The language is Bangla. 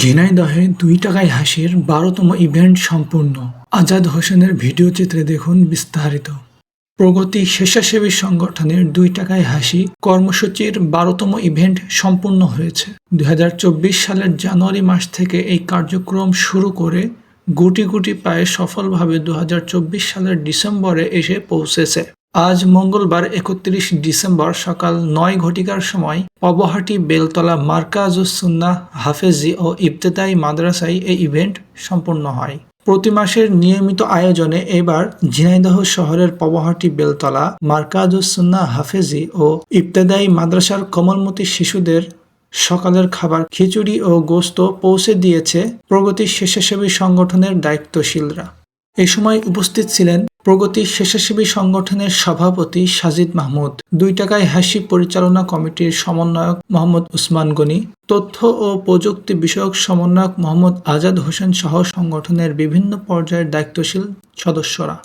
ঝিনাইদহে দুই টাকায় হাসির বারোতম ইভেন্ট সম্পূর্ণ। আজাদ হোসেনের ভিডিও চিত্রে দেখুন বিস্তারিত। প্রগতি স্বেচ্ছাসেবী সংগঠনের দুই টাকায় হাসি কর্মসূচির বারোতম ইভেন্ট সম্পূর্ণ হয়েছে। দু হাজার চব্বিশ সালের জানুয়ারি মাস থেকে এই কার্যক্রম শুরু করে গুটি গুটি পায়ে সফলভাবে দু হাজার চব্বিশ সালের ডিসেম্বরে এসে পৌঁছেছে। আজ মঙ্গলবার একত্রিশ ডিসেম্বর সকাল নয় ঘটিকার সময় পবহাটি বেলতলা মার্কাজুসুন্না হাফেজি ও ইবতেদায়ী মাদ্রাসায় এই ইভেন্ট সম্পন্ন হয়। প্রতি মাসের নিয়মিত আয়োজনে এবার ঝিনাইদহ শহরের পবহাটি বেলতলা মার্কাজুসুন্না হাফেজি ও ইবতেদায়ী মাদ্রাসার কোমলমতি শিশুদের সকালের খাবার, খিচুড়ি ও গোস্ত পৌঁছে দিয়েছে প্রগতি স্বেচ্ছাসেবী সংগঠনের দায়িত্বশীলরা। এ সময় উপস্থিত ছিলেন প্রগতি স্বেচ্ছাসেবী সংগঠনের সভাপতি সাজিদ মাহমুদ দুই টাকায় হাসি পরিচালনা কমিটির সমন্বয়ক মোহাম্মদ উসমান গনি, তথ্য ও প্রযুক্তি বিষয়ক সমন্বয়ক মোহাম্মদ আজাদ হোসেন সহ সংগঠনের বিভিন্ন পর্যায়ের দায়িত্বশীল সদস্যরা।